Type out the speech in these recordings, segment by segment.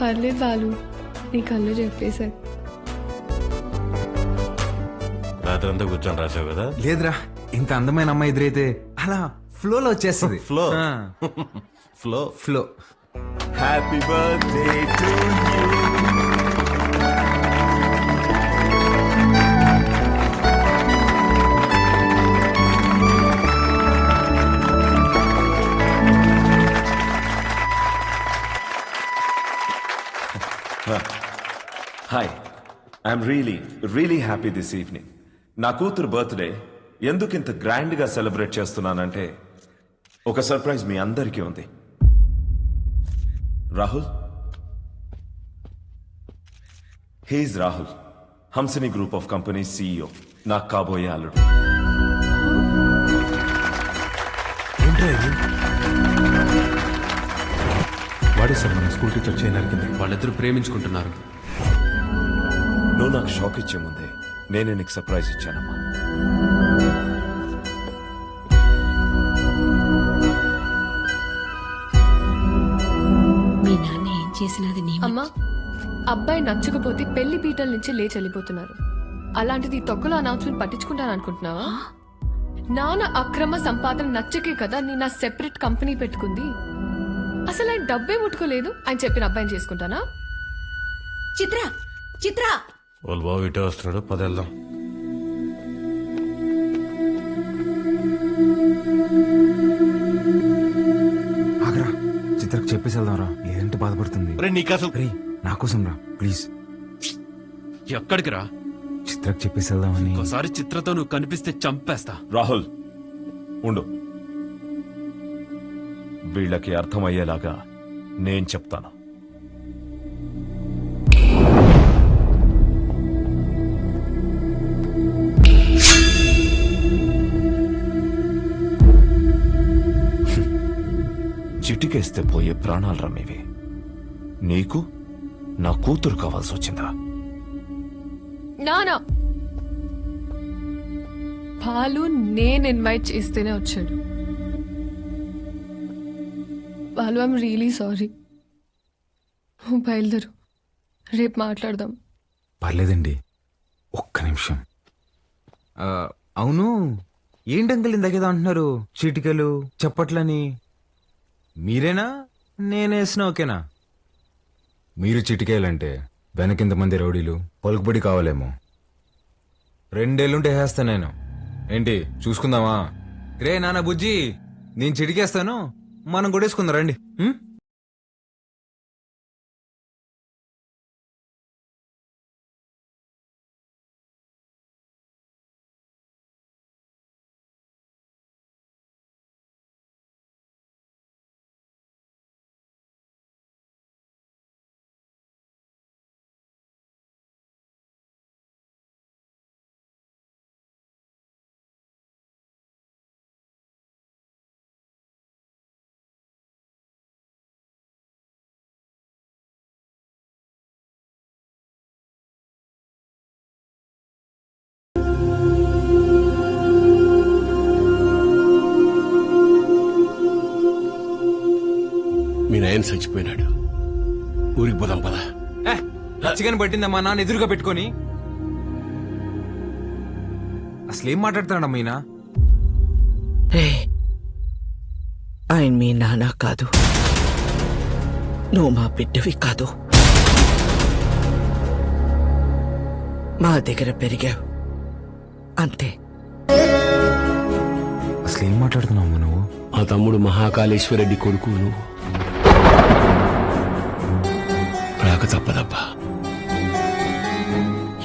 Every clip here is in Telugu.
పర్లేదు బాలు నీ కళ్ళు చెప్పేశారు. రాత్రి అంతా కూర్చొని రాసావు కదా? లేదురా ఇంత అందమైన అమ్మాయి ఎదురైతే అలా ఫ్లోలో వచ్చేస్తుంది. Flow. Flow? Flow. Happy birthday to I'm really really happy this evening నా కూతురు బర్త్డే ఎందుకు ఇంత గ్రాండ్గా సెలబ్రేట్ చేస్తున్నానంటే ఒక సర్ప్రైజ్ మీ అందరికీ ఉంది. Rahul? He's Rahul Hamsini group of company CEO నాకు కాబోయే అల్లుడు. ఏంట్రా ఇది? వాడే సార్ మన స్కూల్ టీచర్ చేయి నరికింది వాళ్ళిద్దరూ ప్రేమించుకుంటున్నారు. నువ్వు నాకు షాక్ ఇచ్చే ముందే నేనే నీకు సర్ప్రైజ్ ఇచ్చానమ్మా. మీ నాన్న ఏం చేసినది నీ అమ్మా అబ్బాయి నచ్చకపోతే పెళ్ళి పీటల నుంచి లేచి వెళ్ళిపోతున్నారు. అలాంటిది తొక్కలో అనౌన్స్మెంట్ పట్టించుకుంటాను అనుకుంటున్నావా? నాన్న అక్రమ సంపాదన నచ్చకే కదా నేను నా సెపరేట్ కంపెనీ పెట్టుకుంది. అసలు ఆయన డబ్బే ముట్టుకోలేదు ఆయన చెప్పిన అబ్బాయిని చేసుకుంటానా? చిత్ర చిత్ర! వాళ్ళు బాబు ఇటే వస్తున్నాడు. పద వెళ్దాం. ఆగరా. చిత్రకు చెప్పేసి వెళ్దాం రా. లేదంటే బాధపడుతుంది. రే నీకు అసలు రే నా కోసం రా ప్లీజ్. ఎక్కడికి రా? చిత్రకు చెప్పేసి వెళ్దామని. ఒకసారి చిత్రతో నువ్వు కనిపిస్తే చంపేస్తా. రాహుల్ ఉండు. వీళ్ళకి అర్థమయ్యేలాగా నేను చెప్తాను. చిటికేస్తే పోయే ప్రాణాలు రమ్మేవి నీకు నా కూతురు కావాల్సి వచ్చిందా నానా! బాలు నేను ఇన్వైట్ చేస్తేనే వచ్చాడు. బాలు ఐమ్ రియలీ సారీ నువ్వు బయలుదేరు. రేపు మాట్లాడదాం. పర్లేదండి. ఒక్క నిమిషం. ఆ, అవును. ఏంటంకల్ ఇందాకేదో అంటున్నారు? చీటికలు చప్పట్లని? మీరేనా? నేనేసిన ఓకేనా మీరు చిటికేయాలంటే వెనకింత మంది రౌడీలు పలుకుబడి కావాలేమో. రెండేళ్ళుంటే వేస్తా నేను. ఏంటి చూసుకుందామా? రే నాన్న బుజ్జి నేను చిటికేస్తాను. మనం కొట్టేసుకుందాం రండి. నాయన చచ్చిపోయినాడు. ఊరికి పోదాం పదా. చికెన్ పట్టిందా నాన్న ఎదురుగా పెట్టుకొని. అసలు ఏం మాట్లాడుతున్నాడమ్మా ఈయన? ఆయన మీ నాన్న కాదు. నువ్వు మా బిడ్డవి కాదు. మా దగ్గర పెరిగావు. అంతే. అసలు ఏం మాట్లాడుతున్నావు నువ్వు? మా తమ్ముడు మహాకాళేశ్వరరెడ్డి కొడుకు నువ్వు. రాక తప్పదబ్బా.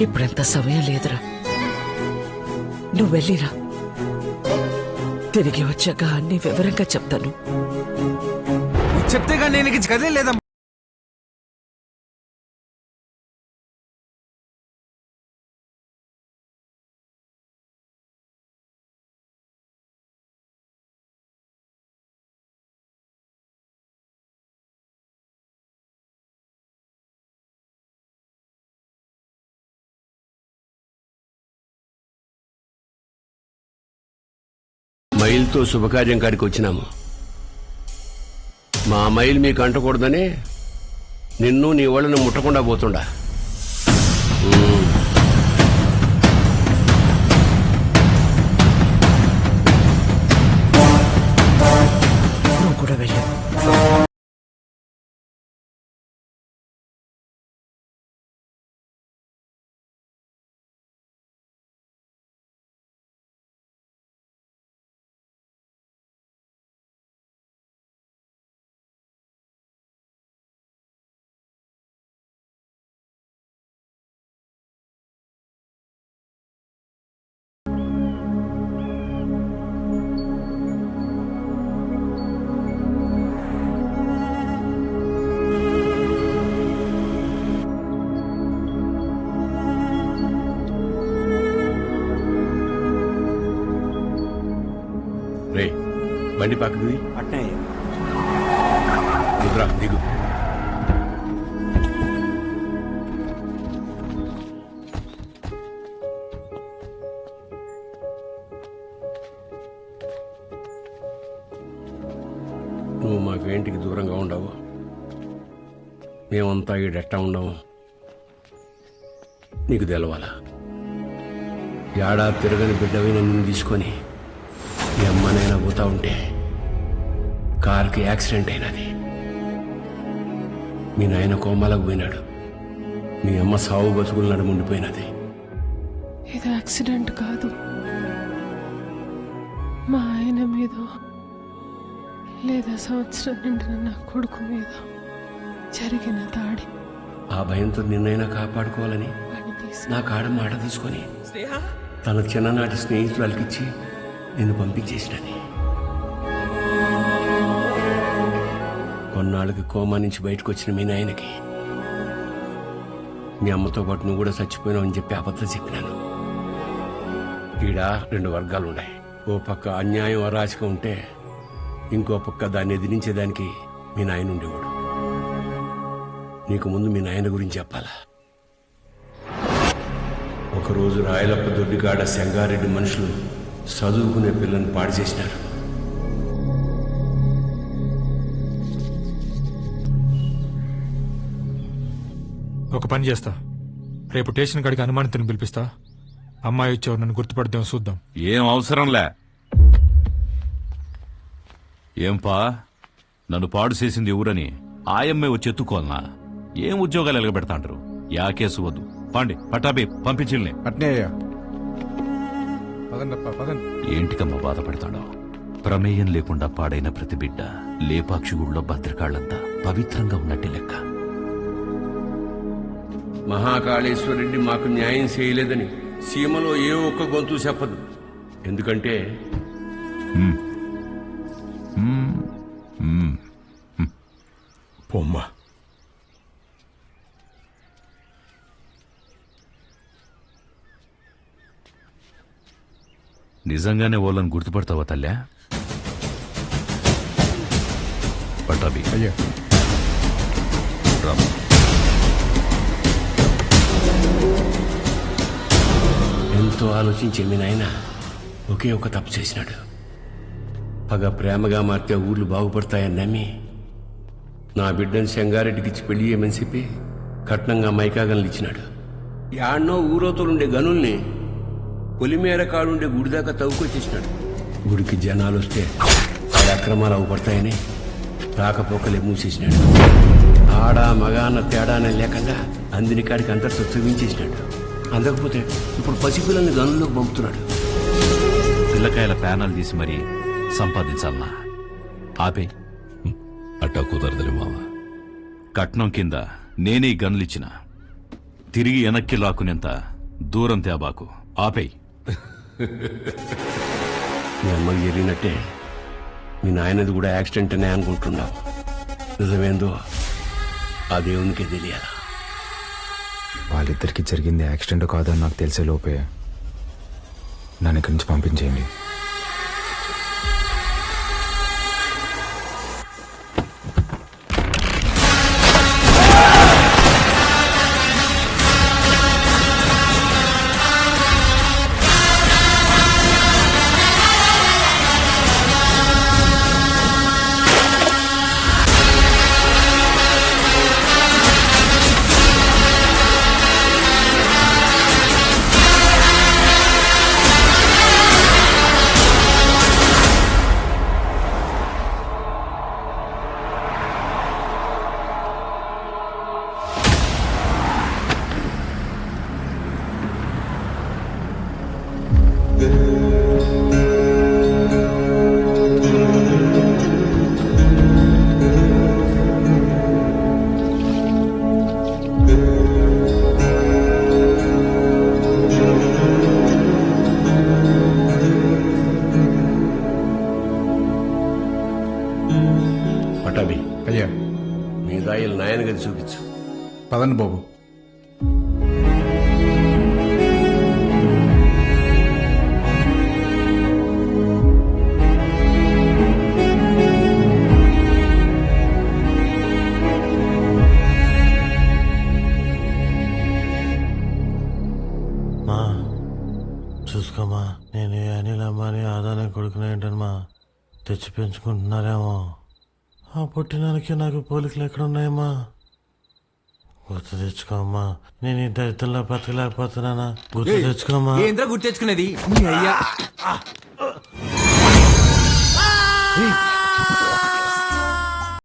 ఇప్పుడంత సమయం లేదురా. నువ్వు వెళ్ళిరా. తిరిగి వచ్చాక అన్ని వివరంగా చెప్తాను. చెప్తే కానీ నేను కదే మైల్తో శుభకార్యం కాడికి వచ్చినాము. మా మైల్ మీకు అంటకూడదని నిన్ను నీ వాళ్ళని ముట్టకుండా పోతుండా. బండి పక్కకు దిగు. దిగురా దిగు. నువ్వు మాకు ఏంటికి దూరంగా ఉండవు. మేమంతా ఈడెట్టా ఉండము నీకు తెలవాలా? ఏడా తిరగని బిడ్డవైన నిన్ను తీసుకొని మీ అమ్మనైనా పోతా ఉంటే కార్కి యాక్సిడెంట్ అయినది. మీ నాయన కోమాలకు పోయినాడు. మీ అమ్మ సావు బతుకులు నడుముండిపోయినది. ఇది యాక్సిడెంట్ కాదు. మా ఆయన మీద లేదా సంవత్సరం నిండిన నా కొడుకు మీద జరిగిన దాడి. ఆ భయంతో నిన్నైనా కాపాడుకోవాలని నా కాడ మాట తీసుకొని తన చిన్ననాటి స్నేహితురాలకిచ్చి నిన్ను పంపించేసినది. కొన్నాళ్ళకి కోమా నుంచి బయటకు వచ్చిన మీ నాయనకి. మీ అమ్మతో పాటు నువ్వు కూడా చచ్చిపోయినావు అని చెప్పి అబద్ధం చెప్పినాను. ఈడ రెండు వర్గాలు ఉన్నాయి. ఓ పక్క అన్యాయం అరాచకం ఉంటే ఇంకో పక్క దాన్ని ఎదిరించేదానికి మీ నాయన ఉండేవాడు. నీకు ముందు మీ నాయన గురించి చెప్పాలా? ఒకరోజు రాయలప్ప దొడ్డికాడ సెంగారెడ్డి మనుషులు చదువుకునే పిల్లని పాడు చేసినారు. ఒక పని చేస్తా. రేపు స్టేషన్ కాడికి అనుమానితుని పిలిపిస్తా. అమ్మాయి వచ్చేవారు నన్ను గుర్తుపడదాం చూద్దాం. ఏం అవసరంలే. ఏంపా? నన్ను పాడు చేసింది ఎవరని? ఆయమ్మే వచ్చి ఎత్తుకోవాలనా? ఏం ఉద్యోగాలు ఎలగబెడతాంటారు యా కేసు వద్దు. పాండి పటాబి పంపించిల్ని. అట్నే అయ్యా. పదండప్ప పదండి. ఏంటికమ్మా బాధపడతాడో? ప్రమేయం లేకుండా పాడైన ప్రతి బిడ్డ లేపాక్షి గుళ్ళో భద్రకాళ్ళంతా పవిత్రంగా ఉన్నట్టే లెక్క. మహాకాళేశ్వరరెడ్డి మాకు న్యాయం చేయలేదని సీమలో ఏ ఒక్క గొంతు చెప్పదు. ఎందుకంటే పొమ్మ నిజంగానే వాళ్ళని గుర్తుపడతావా తల్లా? పటాబి అయ్యా. రామ్. ఎంతో ఆలోచించే మీ నాయన ఒకే ఒక తప్పు చేసినాడు. పగ ప్రేమగా మారితే ఊర్లు బాగుపడతాయని నమ్మి నా బిడ్డను సెంగారెడ్డికిచ్చి పెళ్ళి చేయమని చెప్పి కట్నంగా మైకాగన్లు ఇచ్చినాడు. యాడ్నో ఊరోతులుండే గనుల్ని పొలిమేర కాడుండే గుడి దాకా తవ్వుకొచ్చేసినాడు. గుడికి జనాలు వస్తే ఆడ అక్రమాలు అవుపడతాయని రాకపోకలే మూసేసినాడు. ఆడ మగాన తేడానే లేకుండా అందిని కాడికి అందరితో చూపించేసినాడు. అందకపోతే ఇప్పుడు పసిపిల్లల్ని గనుల్లోకి పంపుతున్నాడు. పిల్లకాయల ప్యానల్ తీసి మరీ సంపాదించాలనా ఆపే. అట్టా కుదరదులే మామ కట్నం కింద నేనే ఈ గన్లిచ్చిన. తిరిగి వెనక్కి లాక్కునేంత దూరం తేబాకు. ఆపేయ్ మీ అమ్మకి జరిగినట్టే మీ నాయనది కూడా యాక్సిడెంట్ అనే అనుకుంటున్నావు. నిజమేందో ఆ దేవునికే తెలియాలా? వాళ్ళిద్దరికి జరిగింది యాక్సిడెంట్ కాదని నాకు తెలిసే లోపే నన్ను ఇక్కడి నుంచి పంపించేయండి. పటాబి అయ్యా మీ దాయిలు నాయనగారి చూపించు పదండి బాబు చూసుకోమా. నేను అనిల్ అమ్మాని ఆదానే కొడుకునే ఏంటమ్మా తెచ్చి పెంచుకుంటున్నారేమో. ఆ పుట్టినానికి నాకు పోలికలు ఎక్కడున్నాయమ్మా? గుర్తు తెచ్చుకోమ్మా. నేను ఈ దరిద్రంలో బతకలేకపోతున్నానా? గుర్తు తెచ్చుకోమ్మా. ఏంద్రా గుర్తు తెచ్చుకునేది? అయ్యా.